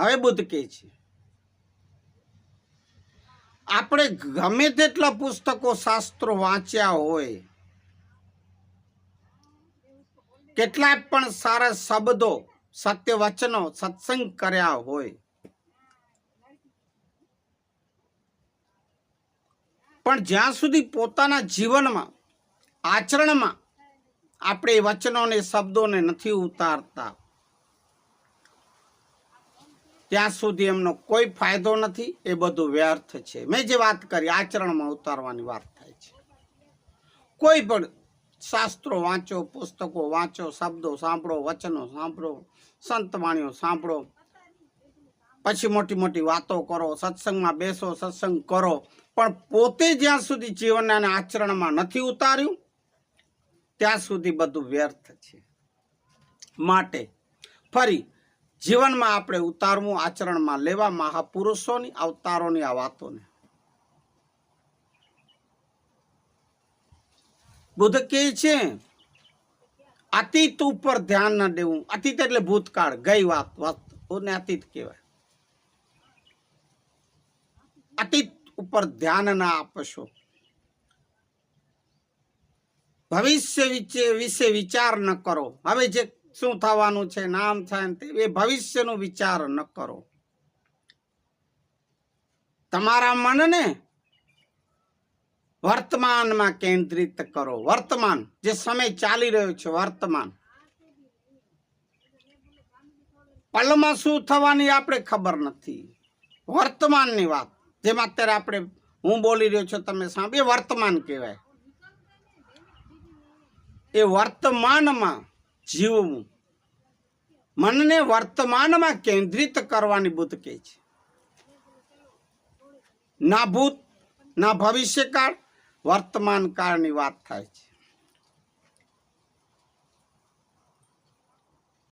હવે બુદ્ધ કહે છે, આપણે ગમે તેટલા પુસ્તકો શાસ્ત્રો વાંચ્યા હોય કેટલાક પણ સારા શબ્દો, સત્ય વચનો, સત્સંગ કર્યા હોય, પણ જ્યાં સુધી પોતાના જીવનમાં, આચરણમાં, આપણે વચનોને શબ્દોને નથી ઉતારતા ત્યાં સુધી એમનો કોઈ ફાયદો નથી, એ બધું વ્યર્થ છે. મેં જે વાત કરી, આચરણમાં ઉતારવાની વાત થાય છે. કોઈ પણ શાસ્ત્રો વાંચો, પુસ્તકો વાંચો, શબ્દો સાંભળો, વચનો સાંભળો સંતવાણીઓ સાંભળો, પછી મોટી મોટી વાતો કરો, સત્સંગમાં બેસો, સત્સંગ કરો, પણ પોતે જ્યાં સુધી જીવનના આચરણમાં નથી ઉતાર્યું, ત્યાં સુધી બધું વ્યર્થ છે. માટે ફરી જીવનમાં આપણે ઉતારવું, આચરણમાં લેવા મહાપુરુષોની, અવતારોની આ વાતોને. બુદ્ધ કહે છે, અતીત ઉપર ધ્યાન ન દેવું. અતીત એટલે ભૂતકાળ, ગઈ વાત વસ્તુને અતીત કહેવાય. અતીત ઉપર ધ્યાન ના આપશો. ભવિષ્ય વિશે વિશે વિચાર ન કરો. હવે જે શું થવાનું છે, નામ થાય તે, એ ભવિષ્યનો વિચાર ન કરો. તમારા મનને વર્તમાનમાં કેન્દ્રિત કરો. વર્તમાન, જે સમય ચાલી રહ્યો છે, વર્તમાન. પલમાં શું થવાની આપણે ખબર નથી. વર્તમાનની વાત, જેમાં અત્યારે આપણે હું બોલી રહ્યો છું, તમે સાંભળે વર્તમાન કહેવાય. એ વર્તમાનમાં જીવવું. મનને વર્તમાનમાં કેન્દ્રિત કરવાની બુદ્ધ કહે છે. ના ભૂત, ના ભવિષ્યકાળ, વર્તમાન કાળની વાત થાય છે.